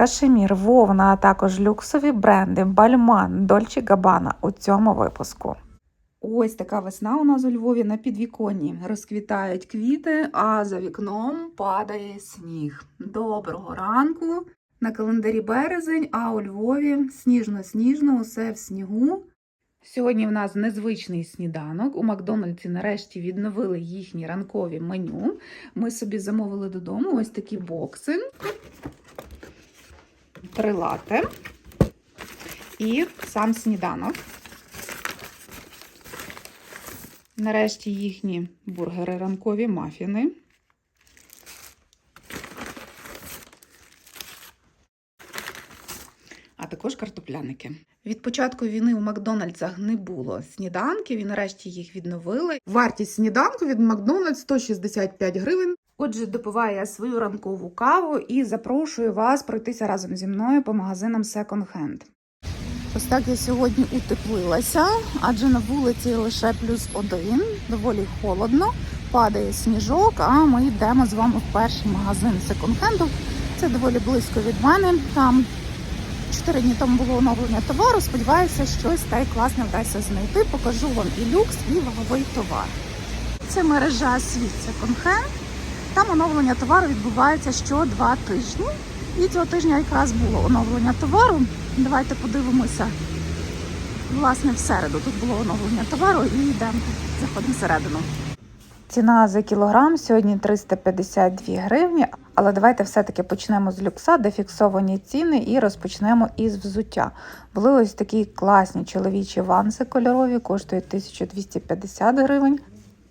кашемір, вовна, а також люксові бренди Бальман, Дольче Габана у цьому випуску. Ось така весна у нас у Львові на підвіконні. Розквітають квіти, а за вікном падає сніг. Доброго ранку! На календарі березень, а у Львові сніжно-сніжно, усе в снігу. Сьогодні в нас незвичний сніданок. У Макдональдсі нарешті відновили їхні ранкові меню. Ми собі замовили додому ось такі бокси, три лате і сам сніданок. Нарешті їхні бургери ранкові мафіни. А також картопляники. Від початку війни у Макдональдсах не було сніданків і нарешті їх відновили. Вартість сніданку від Макдональдс 165 гривень. Отже, допиваю я свою ранкову каву і запрошую вас пройтися разом зі мною по магазинам Second Hand. Ось так я сьогодні утеплилася, адже на вулиці лише плюс один, доволі холодно, падає сніжок, а ми йдемо з вами в перший магазин секонд-хенду. Це доволі близько від мене. Там чотири дні тому було оновлення товару. Сподіваюся, щось та й класне вдасться знайти. Покажу вам і люкс, і ваговий товар. Це мережа світ секонд-хенд. Там оновлення товару відбувається що два тижні. І цього тижня якраз було оновлення товару. Давайте подивимося. Власне, в середу тут було оновлення товару і йдемо, заходимо всередину. Ціна за кілограм сьогодні 352 гривні, але давайте все-таки почнемо з люкса, де фіксовані ціни, і розпочнемо із взуття. Були ось такі класні чоловічі ванси кольорові, коштують 1250 гривень.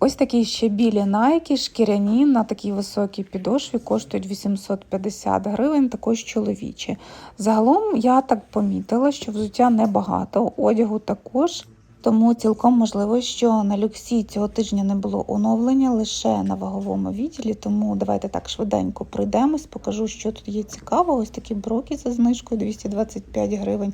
Ось такі ще білі найки, шкіряні на такій високій підошві коштують 850 гривень, також чоловічі. Загалом я так помітила, що взуття небагато, одягу також. Тому цілком можливо, що на люксі цього тижня не було оновлення лише на ваговому відділі. Тому давайте так швиденько пройдемось, покажу, що тут є цікаво. Ось такі броки за знижкою 225 гривень.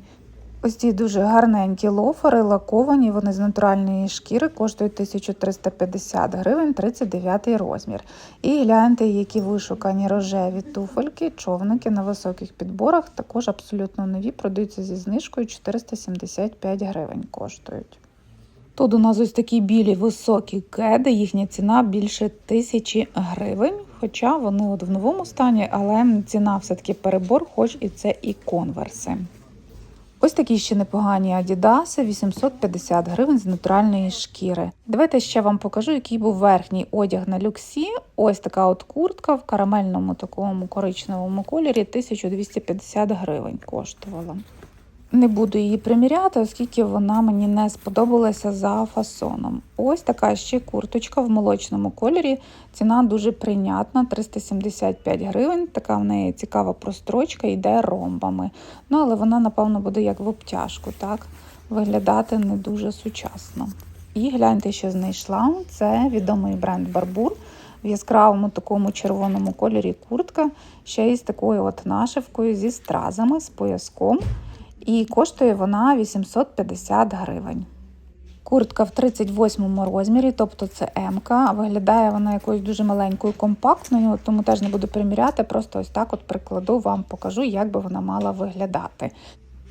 Ось ці дуже гарненькі лофери, лаковані, вони з натуральної шкіри коштують 1350 гривень, 39 розмір. І гляньте, які вишукані рожеві туфельки, човники на високих підборах, також абсолютно нові, продаються зі знижкою 475 гривень коштують. Тут у нас ось такі білі високі кеди, їхня ціна більше тисячі гривень, хоча вони от в новому стані, але ціна все-таки перебор, хоч і це і конверси. Ось такі ще непогані адідаси, 850 гривень з натуральної шкіри. Давайте ще вам покажу, який був верхній одяг на люксі. Ось така от куртка в карамельному такому коричневому кольорі 1250 гривень коштувала. Не буду її приміряти, оскільки вона мені не сподобалася за фасоном. Ось така ще курточка в молочному кольорі. Ціна дуже прийнятна, 375 гривень. Така в неї цікава прострочка, йде ромбами. Ну, але вона, напевно, буде як в обтяжку, так? Виглядати не дуже сучасно. І гляньте, що знайшла. Це відомий бренд Барбур. В яскравому такому червоному кольорі куртка, ще й з такою от нашивкою зі стразами, з пояском. І коштує вона 850 гривень. Куртка в 38 розмірі, тобто це М-ка. Виглядає вона якоюсь дуже маленькою, компактною, тому теж не буду приміряти, просто ось так от прикладу, вам покажу, як би вона мала виглядати.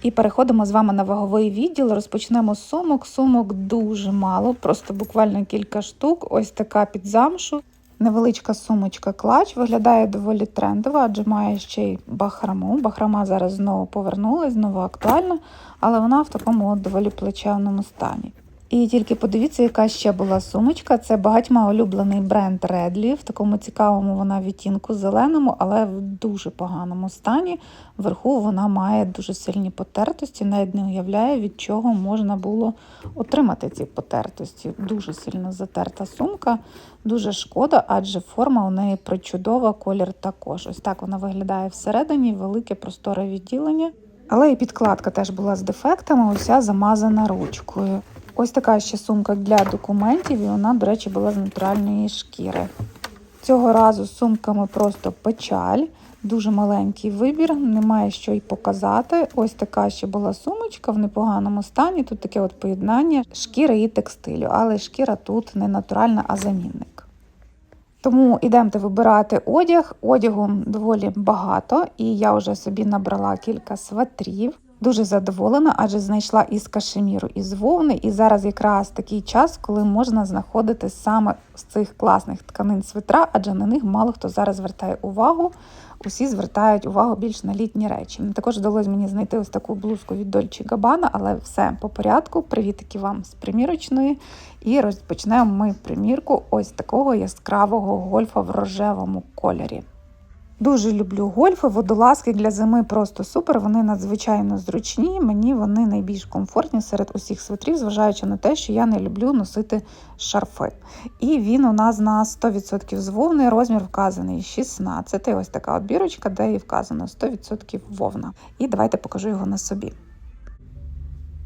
І переходимо з вами на ваговий відділ. Розпочнемо з сумок. Сумок дуже мало, просто буквально кілька штук. Ось така під замшу. Невеличка сумочка клач виглядає доволі трендово, адже має ще й бахраму. Бахрама зараз знову повернулась, знову актуальна, але вона в такому от доволі плечевному стані. І тільки подивіться, яка ще була сумочка. Це багатьма улюблений бренд Редлі. В такому цікавому вона відтінку зеленому, але в дуже поганому стані. Вверху вона має дуже сильні потертості, навіть не уявляє, від чого можна було отримати ці потертості. Дуже сильно затерта сумка, дуже шкода, адже форма у неї причудова, колір також. Ось так вона виглядає всередині, велике просторе відділення. Але і підкладка теж була з дефектами, уся замазана ручкою. Ось така ще сумка для документів, і вона, до речі, була з натуральної шкіри. Цього разу з сумками просто печаль, дуже маленький вибір, немає що й показати. Ось така ще була сумочка в непоганому стані. Тут таке от поєднання шкіри і текстилю, але шкіра тут не натуральна, а замінник. Тому ідемте вибирати одяг. Одягу доволі багато, і я вже собі набрала кілька сватрів. Дуже задоволена, адже знайшла із кашеміру, із вовни, і зараз якраз такий час, коли можна знаходити саме з цих класних тканин свитра, адже на них мало хто зараз звертає увагу. Усі звертають увагу більш на літні речі. Також вдалося мені знайти ось таку блузку від Dolce Gabbana, але все по порядку. Привітики вам з примірочної. І розпочнемо ми примірку ось такого яскравого гольфа в рожевому кольорі. Дуже люблю гольфи, водолазки для зими просто супер. Вони надзвичайно зручні. Мені вони найбільш комфортні серед усіх свитрів, зважаючи на те, що я не люблю носити шарфи. І він у нас на 100% з вовни. Розмір вказаний 16. Ось така от бірочка, де і вказано 100% вовна. І давайте покажу його на собі.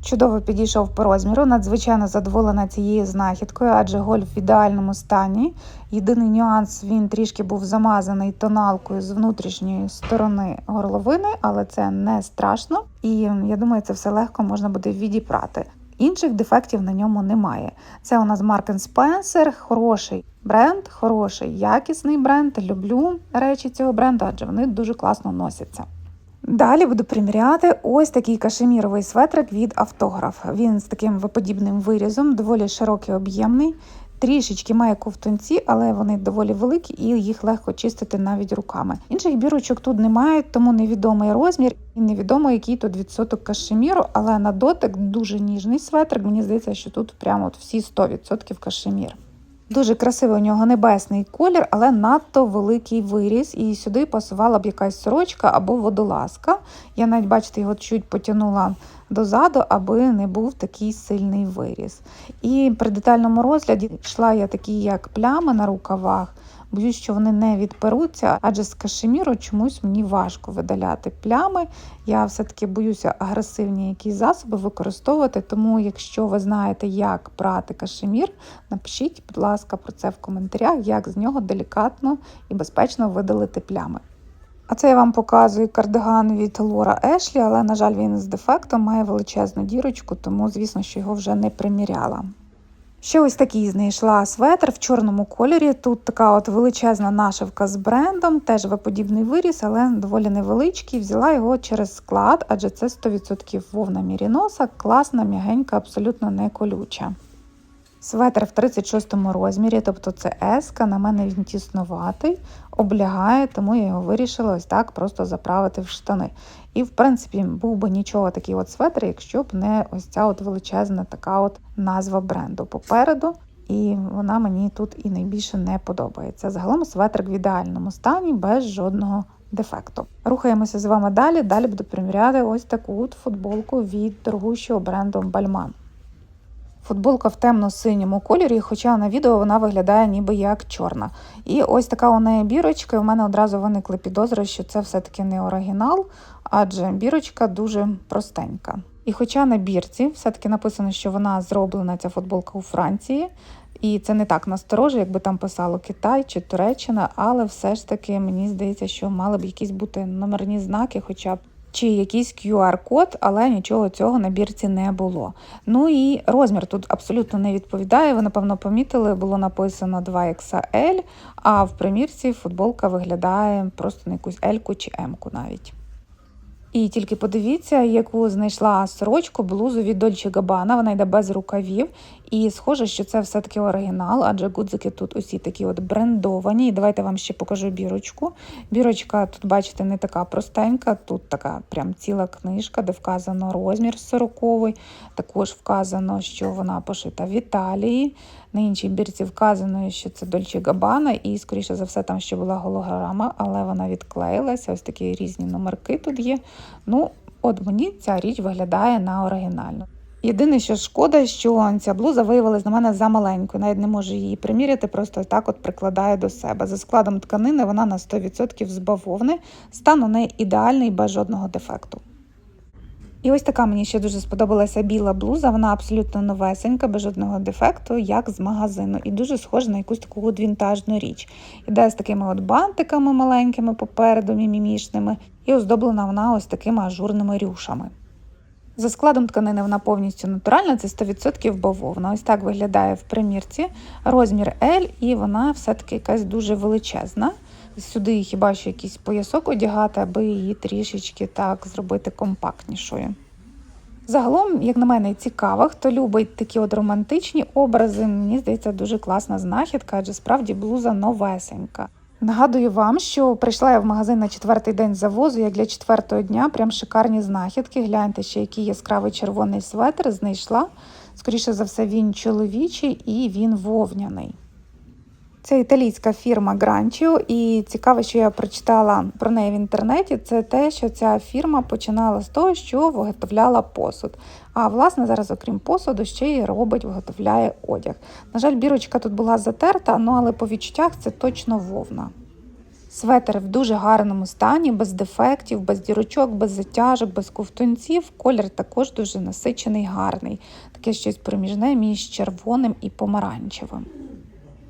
Чудово підійшов по розміру, надзвичайно задоволена цією знахідкою, адже гольф в ідеальному стані. Єдиний нюанс він трішки був замазаний тоналкою з внутрішньої сторони горловини, але це не страшно. І я думаю, це все легко можна буде відіпрати. Інших дефектів на ньому немає. Це у нас Mark Spencer, хороший бренд, хороший якісний бренд. Люблю речі цього бренду, адже вони дуже класно носяться. Далі буду приміряти ось такий кашеміровий светрик від автограф. Він з таким виподібним вирізом, доволі широкий, об'ємний. Трішечки має ковтунці, але вони доволі великі і їх легко чистити навіть руками. Інших бірочок тут немає, тому невідомий розмір і невідомо, який тут відсоток кашеміру, але на дотик дуже ніжний светрик. Мені здається, що тут прямо от всі 100% кашемір. Дуже красивий у нього небесний колір, але надто великий виріс. І сюди пасувала б якась сорочка або водолазка. Я навіть, бачите, його чуть потягнула дозаду, аби не був такий сильний виріс. І при детальному розгляді йшла я такі, як плями на рукавах. Боюсь, що вони не відперуться, адже з кашеміру чомусь мені важко видаляти плями. Я все-таки боюся агресивні якісь засоби використовувати. Тому, якщо ви знаєте, як прати кашемір, напишіть, будь ласка, про це в коментарях, як з нього делікатно і безпечно видалити плями. А це я вам показую кардиган від Лора Ешлі, але, на жаль, він з дефектом має величезну дірочку, тому, звісно, що його вже не приміряла. Ще ось такий знайшла светр в чорному кольорі. Тут така от величезна нашивка з брендом, теж виподібний виріс, але доволі невеличкий. Взяла його через склад, адже це 100% вовна міріноса, класна, м'ягенька, абсолютно не колюча. Светр в 36 розмірі, тобто це еска, на мене він тіснуватий, облягає, тому я його вирішила ось так просто заправити в штани. І, в принципі, був би нічого такий от светр, якщо б не ось ця от величезна така от назва бренду попереду. І вона мені тут і найбільше не подобається. Загалом светрик в ідеальному стані, без жодного дефекту. Рухаємося з вами далі. Далі буду приміряти ось таку от футболку від торгущого бренду Бальман. Футболка в темно-синьому кольорі, хоча на відео вона виглядає ніби як чорна. І ось така у неї бірочка, і у мене одразу виникли підозри, що це все-таки не оригінал, адже бірочка дуже простенька. І хоча на бірці все-таки написано, що вона зроблена, ця футболка у Франції, і це не так настороже, якби там писало Китай чи Туреччина, але все ж таки мені здається, що мали б якісь бути номерні знаки, хоча б чи якийсь QR-код, але нічого цього на бірці не було. Ну і розмір тут абсолютно не відповідає. Ви, напевно, помітили, було написано 2XL, а в примірці футболка виглядає просто на якусь L чи М навіть. І тільки подивіться, яку знайшла сорочку, блузу від Dolce Gabbana, вона йде без рукавів. І схоже, що це все-таки оригінал, адже гудзики тут усі такі от брендовані. І давайте вам ще покажу бірочку. Бірочка тут, бачите, не така простенька, тут така прям ціла книжка, де вказано розмір 40 Також вказано, що вона пошита в Італії. На іншій бірці вказано, що це Dolce Gabbana, і, скоріше за все, там ще була голограма, але вона відклеїлася. Ось такі різні номерки тут є. Ну, от мені ця річ виглядає на оригінальну. Єдине, що шкода, що ця блуза виявилась на мене за маленькою. Навіть не можу її приміряти, просто так от прикладаю до себе. За складом тканини вона на 100% з бавовни, стан у неї ідеальний без жодного дефекту. І ось така мені ще дуже сподобалася біла блуза. Вона абсолютно новесенька, без жодного дефекту, як з магазину, і дуже схожа на якусь таку от вінтажну річ. Іде з такими от бантиками маленькими попереду, мімімішними, і оздоблена вона ось такими ажурними рюшами. За складом тканини вона повністю натуральна, це 100% бавовна. Ось так виглядає в примірці. Розмір L, і вона все-таки якась дуже величезна. Сюди хіба що якийсь поясок одягати, аби її трішечки так зробити компактнішою. Загалом, як на мене, цікаво, хто любить такі от романтичні образи, мені здається, дуже класна знахідка, адже справді блуза новесенька. Нагадую вам, що прийшла я в магазин на четвертий день завозу, як для четвертого дня, прям шикарні знахідки. Гляньте, ще який яскравий червоний светр знайшла. Скоріше за все, він чоловічий і він вовняний. Це італійська фірма Granchio, і цікаво, що я прочитала про неї в інтернеті, це те, що ця фірма починала з того, що виготовляла посуд. А власне зараз, окрім посуду, ще й робить, виготовляє одяг. На жаль, бірочка тут була затерта, ну але по відчуттях це точно вовна. Светер в дуже гарному стані, без дефектів, без дірочок, без затяжок, без ковтунців. Колір також дуже насичений, гарний. Таке щось проміжне між червоним і помаранчевим.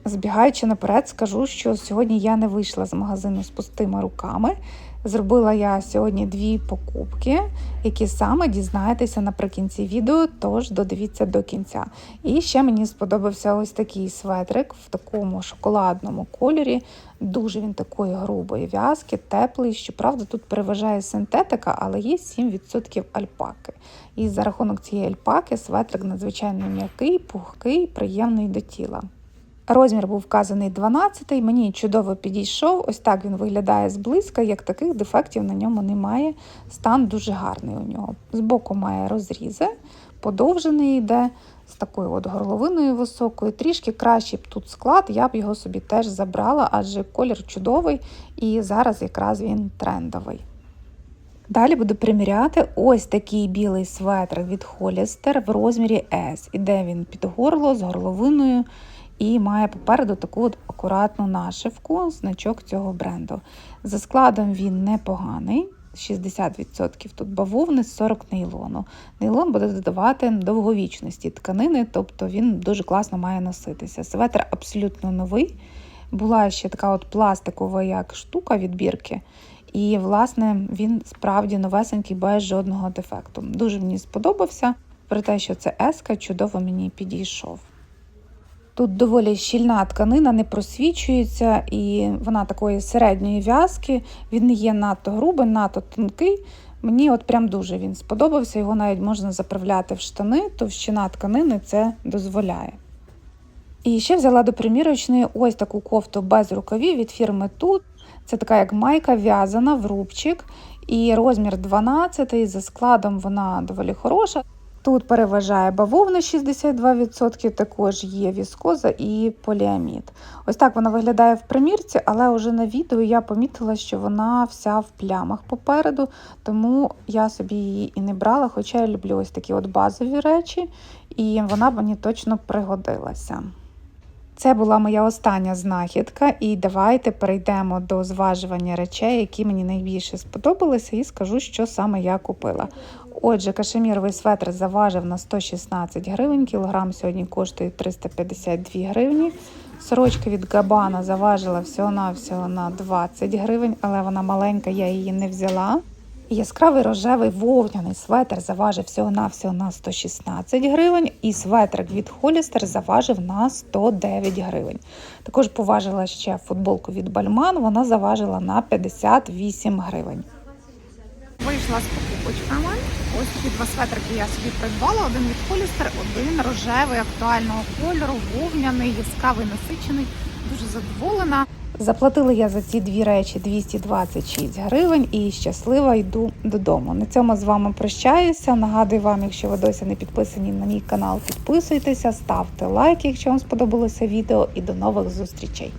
Збігаючи наперед, скажу, що сьогодні я не вийшла з магазину з пустими руками. Зробила я сьогодні дві покупки, які саме дізнаєтеся наприкінці відео, тож додивіться до кінця. І ще мені сподобався ось такий светрик в такому шоколадному кольорі. Дуже він такої грубої в'язки, теплий. Щоправда, тут переважає синтетика, але є 7% альпаки. І за рахунок цієї альпаки светрик надзвичайно м'який, пухкий, приємний до тіла. Розмір був вказаний 12 мені чудово підійшов. Ось так він виглядає зблизька, як таких дефектів на ньому немає. Стан дуже гарний у нього. Збоку має розрізи, подовжений йде, з такою от горловиною високою. Трішки кращий б тут склад, я б його собі теж забрала, адже колір чудовий і зараз якраз він трендовий. Далі буду приміряти ось такий білий светр від Hollister в розмірі S. Іде він під горло з горловиною і має попереду таку от акуратну нашивку, значок цього бренду. За складом він непоганий. 60% тут бавовни, 40 нейлону. Нейлон буде додавати довговічності тканини, тобто він дуже класно має носитися. Светр абсолютно новий. Була ще така от пластикова як штука відбірки. І, власне, він справді новесенький, без жодного дефекту. Дуже мені сподобався, про те, що це еска чудово мені підійшов. Тут доволі щільна тканина, не просвічується, і вона такої середньої в'язки. Він не є надто грубий, надто тонкий. Мені от прям дуже він сподобався, його навіть можна заправляти в штани, товщина тканини це дозволяє. І ще взяла до примірочної ось таку кофту без рукавів від фірми Тут. Це така як майка в'язана в рубчик, і розмір 12 за складом вона доволі хороша. Тут переважає бавовна 62%, також є віскоза і поліамід. Ось так вона виглядає в примірці, але вже на відео я помітила, що вона вся в плямах попереду, тому я собі її і не брала, хоча я люблю ось такі от базові речі, і вона мені точно пригодилася. Це була моя остання знахідка, і давайте перейдемо до зважування речей, які мені найбільше сподобалися, і скажу, що саме я купила. Отже, кашеміровий светр заважив на 116 гривень, кілограм сьогодні коштує 352 гривні. Сорочка від Габана заважила всього-навсього на 20 гривень, але вона маленька, я її не взяла. Яскравий рожевий вовняний светр заважив всього-навсього на 116 гривень, і светрик від Холістер заважив на 109 гривень. Також поважила ще футболку від Бальман, вона заважила на 58 гривень. Вийшла з покупочками. Ось такі два светрики я собі придбала. Один від Холістер, один рожевий, актуального кольору, вовняний, яскравий, насичений. Дуже задоволена. Заплатила я за ці дві речі 226 гривень і щаслива йду додому. На цьому з вами прощаюся. Нагадую вам, якщо ви досі не підписані на мій канал, підписуйтеся, ставте лайк, якщо вам сподобалося відео, і до нових зустрічей.